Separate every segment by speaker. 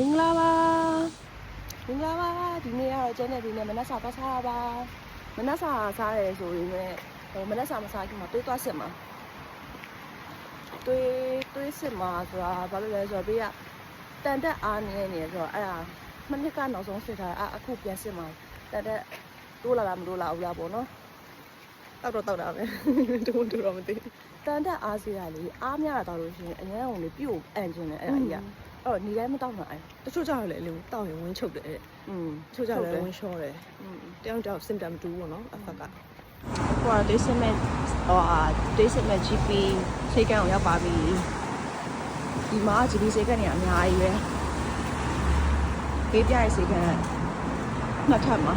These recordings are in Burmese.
Speaker 1: မင်္ဂလာပါမင်္ဂလာပါဒီနေ့ကတော့ကျန်းတဲ့ဒီနေ့မနက်စာသွားစားတာပါမနက်စာစားရဲဆိုရင်လည်းဟိုမနက်စာမစားခင်မှာတွေးသွားစစ်မှာတွေးတွေးစစ်မှာဆိုတာဘာလို့လဲဆိုတော့ဘေးကတန်တက်အားနေနေဆိုတော့အဲ့ဒါမနစ်ကနောက်ဆုံးစစ်ထားတာအဲ့အခုပြန်စစ်မှာတန်တက်တိုးလာလားမတိုးလာဘူးလားပေါ့နော်တောက်တော့တောက်တာပဲတူတူတော့မသိတန်တက်အားစီရလေအားများတာတော့လို့ရှိရင်အရင်ကလေပြုတ်အန်ကျင်တယ်အဲ့ဒါကြီးက အဲ့တော့နေတိုင်းမတောက်နိုင်
Speaker 2: တချို့ကြတော့လည်းအလိုတောက်ရင်ဝင်းချုပ်တယ်တဲ့
Speaker 1: อืม
Speaker 2: တချို့ကြတော့လည်းဝင်းလျှောတယ်
Speaker 1: อืม
Speaker 2: တယောက်တောက် symptom တူပေါ့နော်အဖက်က
Speaker 1: ဟိုဒေးစမက်ဟိုအာဒေးစမက် GP စိတ်ကန်းကိုရောက်ပါပြီဒီမှာ GP စိတ်ကန်းနေအများကြီးပဲပေးပြရဲ့စိတ်ကန်းနှစ်ထပ်မှာ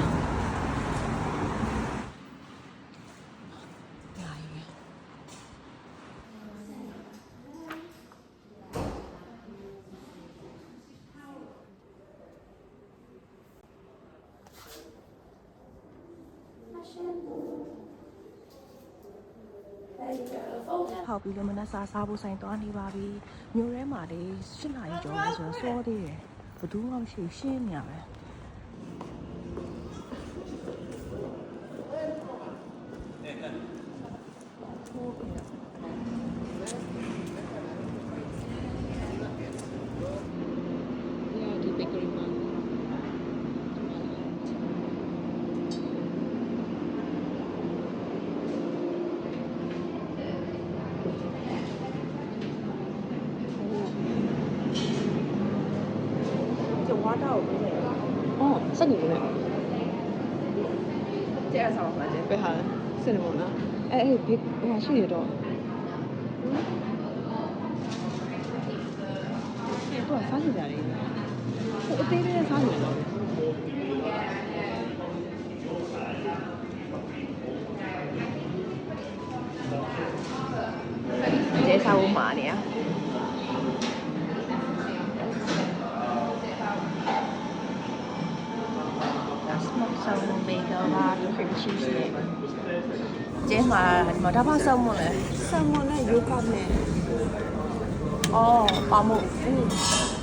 Speaker 1: ဖောက်ပြီးလို့မနက်စာစားဖို့ဆိုင်သွားနေပါပြီမြို့ထဲမှာလေ၈နာရီကျော်လဲဆိုတော့စောသေးတယ်ဘယ်သူမှမရှိရှင်းနေရပဲ
Speaker 2: 哦五美。哦，是你们十。介环节。别喊，是你们俩。哎哎，别，
Speaker 1: 我还是也多。三十。 ပါ cream cheese နဲ့ကျင်းမှာဒီမှာဒါပါ salmon လဲ
Speaker 2: ဆာမွန်နဲ့ယိုဂတ်နဲ့
Speaker 1: အော်ပါမို့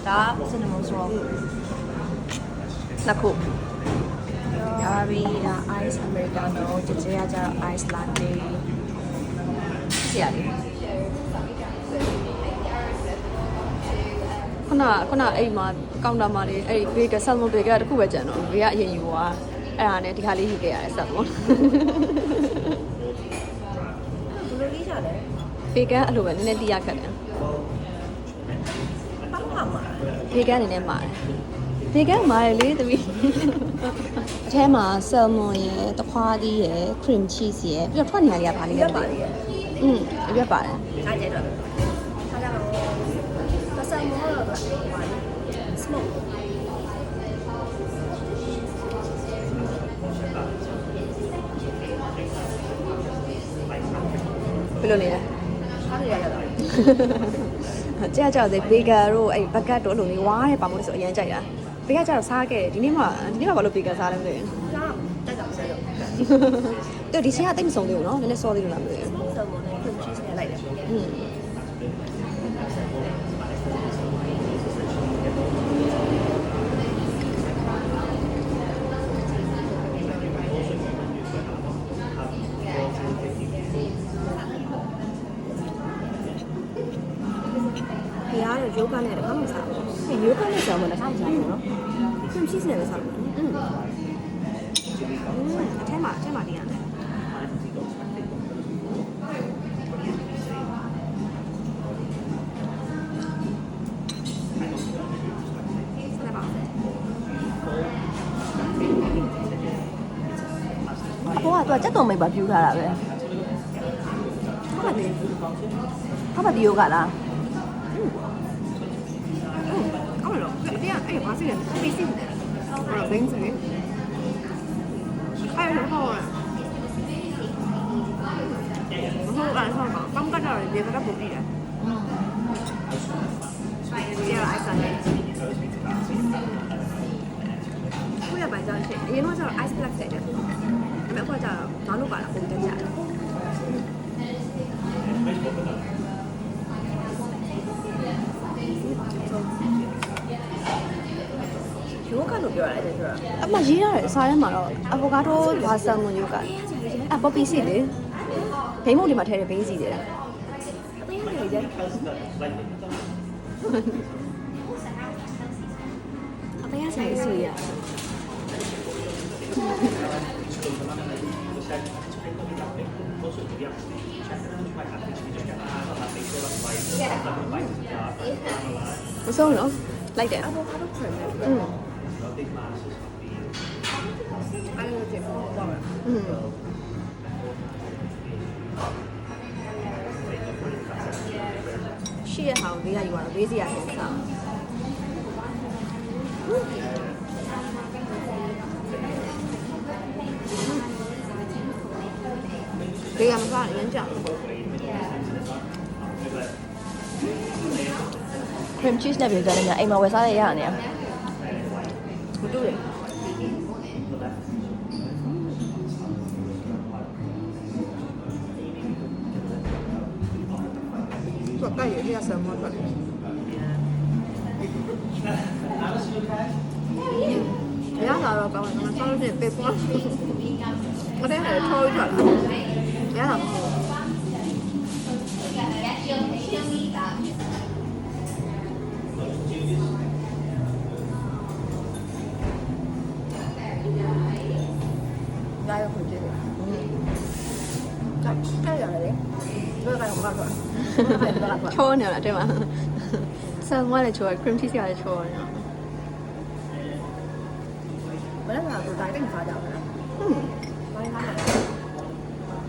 Speaker 1: ဒါ cinnamon roll နှစ်ခုဒါပြီးဒါ ice americano ကြကြရကြတော့ ice latte ဆရာလေး
Speaker 2: ခုနခုနအဲ့မှာကောင်တာမှာလေအဲ့ဒီဘေကဆာမွန်ဘေကတခုပဲကြံတော့ဘေကအရင်ယူသွား အဲ့ဒါနဲ့ဒီခါလေးယူခဲ့ရတယ်ဆာမွန်
Speaker 1: ဘယ်လိုလေးချလဲ
Speaker 2: ဘေကအဲ့လိုပဲနည်းနည်းတိရခက်တယ်
Speaker 1: ပတ်မှာမှာ
Speaker 2: ဘေကအနေနဲ့မာတယ်ဘေကမာတယ်လေသမီးအထဲမှာဆာမွန်ရယ်တခွားသီးရယ် cream cheese ရယ်ပြီးတော့ထွက်နေရလေးကဘာလေးလဲ
Speaker 1: ရက်ပါလေ
Speaker 2: อืมအရွက်ပါတယ်
Speaker 1: အားကျတော့
Speaker 2: ဘယ်လိုနေလဲ
Speaker 1: အားရရတော့
Speaker 2: ကြာကြာသေးဘေဂါတို့အဲ့ဘက်ကတ်တို့အဲ့လိုလေးဝါးရဲပါမို့လို့ဆိုအရင်ကြိုက်တာဘေဂါကျတော့စားခဲ့တယ်ဒီနေ့မှဒီနေ့မှဘာလို့ဘေဂါစားလဲမသိဘူး
Speaker 1: ဒါတက်တော့ဆက်တော့
Speaker 2: သူဒီချင်းကတိတ်မဆုံးသေးဘူးနော်နည်းနည်းစောသေးလို့လားမသိဘူး
Speaker 1: smoke salmon နဲ့ cream cheese နဲ့လိုက်တယ်
Speaker 2: อืมဖရားရဲ့ယောဂနဲ့တခါမှမစားဘူး
Speaker 1: ဒီရိုးကနဲ့ salmon နော်။ချင်းရှိ
Speaker 2: စင်လည်းစားလို့။
Speaker 1: อืม။
Speaker 2: အထဲမှာအထဲမှာတင်ရတယ်။
Speaker 1: ဘောကတော့ကြက်တုံမိတ်ပါပြူထားတာပဲ။
Speaker 2: ဟုတ်ပါတယ်။
Speaker 1: ဟုတ်ပါဒီယောကလား။
Speaker 2: ဟုတ်လို့အတင်းအဲ့ဘာစီလဲ။ပေးစီတယ်။ဟုတ်လားဘင်းစီ။အဲ့လိုဟောလား။ဟုတ်လားဆောင်းပါ။ကောင်းကတော့ဒီကတော့ပုံပြီးတယ်။ဒီကအိုက်ဆန်လေး။ခုရပါကြတယ်။အရင်ကကျတော့ ice black တဲ့တယ်။အဲ့မဲ့အခုကကျတော့ဘာလို့ပါ ယ်။
Speaker 1: ယောဂလို့ပြောရတယ်တဲ့ပြောတာ
Speaker 2: အမရေးရတယ်အစားထဲမှာတော့အဗိုကာဒိုဘာဆာမွန်ယိုဂအပေါ်ပီစီလေဘိန်းမုတ်ဒီမှာထည့်တဲ့ဘိန်းစီတယ်
Speaker 1: အသေးလေးကြအသေးဆိုင်စီရ
Speaker 2: မဆုံးနော်လိုက်တယ်
Speaker 1: အဘောကတော့ခွဲတယ် ဖြစ်ဘူးတော့မယ်
Speaker 2: อืมရှိရဟောင်းဘေးကယူရတော့ဘေးစီရခင်စားဘေးကမစားရင်ကြောက်
Speaker 1: cream cheese နဲ့ပြီးကြတယ်များအိမ်မှာဝယ်စားရရနေရ
Speaker 2: ဘူးတူတယ် သူကရရဆမ်းမထွက်တယ်ရလာတော့ကောင်းတယ်ငါစားလို့ရှိရင်ပေပွားမတဲ့နဲ့ထော်ရထွက်လာရလာမဟုတ်
Speaker 1: ဒါ တက်ရတယ်ဘယ်ကတော့မကတော့
Speaker 2: ချိုးနေတယ်အဲ့မှာဆန်မလည်းချိုးရ cream cheese ကလည်းချိုးရတယ်
Speaker 1: မနေ့ကတော့ဒါတိတ်စားကြပါလား
Speaker 2: ဟွန်း
Speaker 1: ဘာလဲ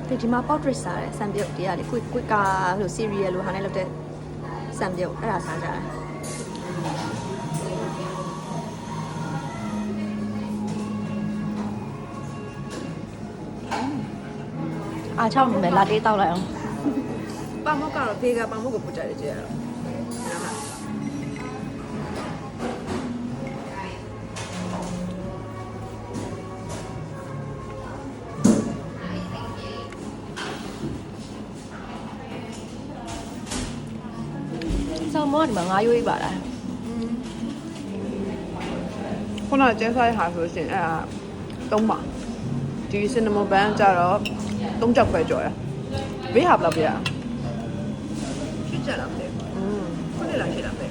Speaker 2: ဒီဒီမှာ portrait စားတယ်ဆန်ပြုတ်တရားလေ quick quick ကလို့ cereal လို့ဟာနဲ့လုပ်တဲ့ဆန်ပြုတ်အဲ့ဒါစားကြတယ်
Speaker 1: အားချောင်းနေမယ်လာတေးတောက်လိုက်အောင်
Speaker 2: ပါမောက်ကတော့ဖေးကပါမောက်ကိုပူကြတယ်ကြည့်ရတော့
Speaker 1: ဆောင်းမောဒီမှာငါးရွေးပါလား
Speaker 2: ခုနကကျဲစားရဟာဆိုရှင်အဲ့ဒါ၃ပါဒီ cinnamon bun ကြတော့ ၃ကြောက်ခွဲကြော်ရဘေးဟာဘယ်လောက်ပြရ
Speaker 1: ရှင်းကြလား
Speaker 2: ပဲ
Speaker 1: ခုနှစ်လားရှင်းလားပဲ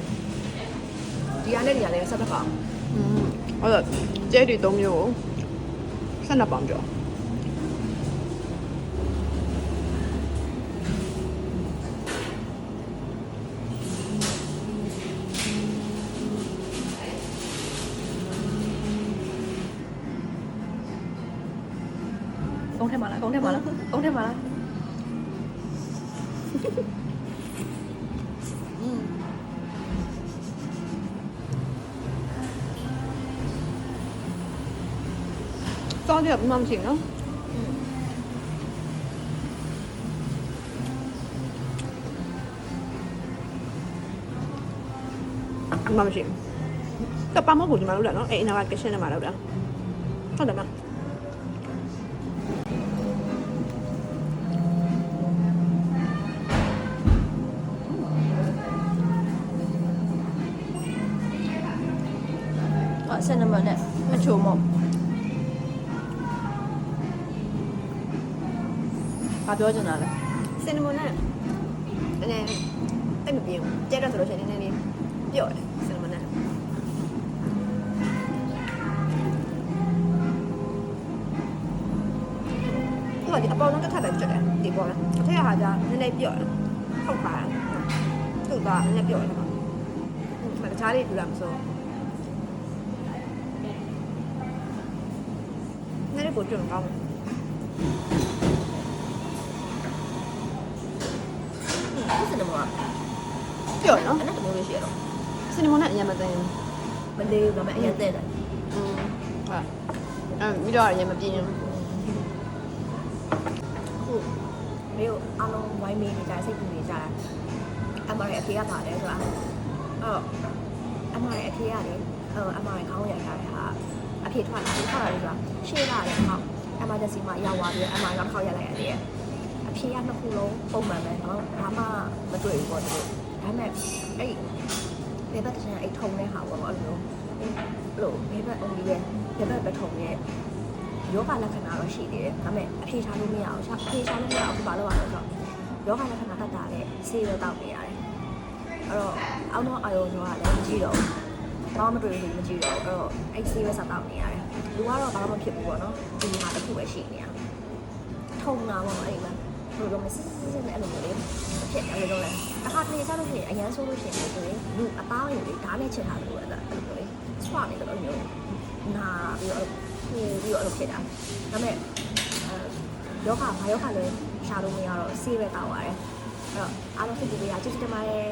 Speaker 1: ဒီဟာနဲ့ဒီဟာနဲ့ဆက်တစ်ပေါင်
Speaker 2: อืมအဲ့တော့ကျဲတွေ၃မျိုးကို၁၂ပေါင်ကြော်
Speaker 1: ကုန်းထဲမှာလားကုန်းထဲမှာလားကုန်းထဲမှာလား
Speaker 2: စောင်းရမှမရှိနော်မှမရှိကပမောက်ကိုဒီမှာလုပ်တာနော်အဲ့အနာကကရှင်းနေမှာလုပ်တာဟုတ်တယ်မ
Speaker 1: အဲ့ ဆန်နမနဲ့အချိုမောဘာပြောချင်တာလဲ
Speaker 2: စင်နမွန်နဲ့အနေတိတ်မပြင်းဘူးကျဲတော့ဆိုလို့ရှိရင်နည်းနည်းလေးပြော့တယ်စင်နမွန်နဲ့ဟိုဒီအပေါ်လုံးတစ်ခါပဲကျွတ်တယ်ဒီပေါ်လားအထက်ကဟာじゃနည်းနည်းပြော့တယ်ဟုတ်ပါလားသူ့ကနည်းနည်းပြော့တယ်ပေါ့ဟွန်းတခြားလေးထူတာမစိုး နည်းနည်းပိုကျွတ်ကောင်းတယ်
Speaker 1: ဒီဆန်နမက
Speaker 2: ပြော့နော်
Speaker 1: အဲ့ဒါတမျိုးလေးရှိရတော့
Speaker 2: စင်နမွန်နဲ့အရင်မသိဘူး
Speaker 1: မလေးဘူးဒါပေမဲ့အရင်တဲ့တယ်
Speaker 2: อืมဟုတ်အဲ့ပြီးတော့ရမပြင်းဘူး
Speaker 1: အခုမေကိုအားလုံးဝိုင်းမေးနေကြစိတ်ပူနေကြတာအမရဲ့အဖေကပါတယ်ဆိုတာအော်အမရဲ့အဖေကလေဟိုအမရဲ့ခေါင်းရထားတဲ့ဟာ အဖေထွက်လာတယ်ထွက်လာတယ်ဆိုတာရှေ့လာတယ်ဟောက် emergency မှာရောက်သွားပြီးအမကခေါက်ရက်လိုက်ရတယ်အဖေကနှစ်ခုလုံးပုံမှန်ပဲနော်ဘာမှမတွေ့ဘူးပေါ့သူဒါပေမဲ့အဲ့ဒီဘယ်ဘက်တစ်ချမ်းအဲ့ထုံတဲ့ဟာပေါ့နော်အဲ့လိုဘအဲ့လိုဘေးဘက်အုံးကြီးရဲ့ဘေးဘက်ပထုံရဲ့ယောဂလက္ခဏာတော့ရှိသေးတယ်ဒါပေမဲ့အဖြေရှာလို့မရအောင်ရှာအဖြေရှာလို့မရအောင်ဘာလို့ပါလဲဆိုတော့ယောဂလက္ခဏာတတ်တာတဲ့ဆေးပဲတောက်နေရတယ်အဲ့တော့အောင်းတော့အာယုံရောကလည်းမကြည့်တော့ဘူး ဘာမှမတွေ့ဘူးမကြည့်တော့ဘူးအဲ့တော့အဲ့ဆေးပဲစတောက်နေရတယ်လူကတော့ဘာမှမဖြစ်ဘူးပေါ့နော်ဒီဟာတစ်ခုပဲရှိနေရထုံတာပေါ့နော်အဲ့ဒီမှာဘယ်လိုလဲစစ်စစ်စစ်နဲ့အဲ့လိုမျိုးလေးဖြစ်အဲ့လိုလဲတစ်ခါတလေစားလို့ရှိရင်အရန်ဆိုးလို့ရှိရင်ဆိုရင်လူအသားရည်လေးဓာတ်နဲ့ချက်ထားလို့အဲ့ဒါအဲ့လိုမျိုးလေးဆွနေတယ်လို့မျိုးနာပြီးတော့ပြီးတော့အဲ့လိုဖြစ်တာဒါပေမဲ့အဲယောဂဘာယောဂလဲရှာလို့မရတော့ဆေးပဲတောက်ရတယ်အဲ့တော့အားလုံးစိတ်ကြည်ကြကျေးဇူးတင်ပါတယ်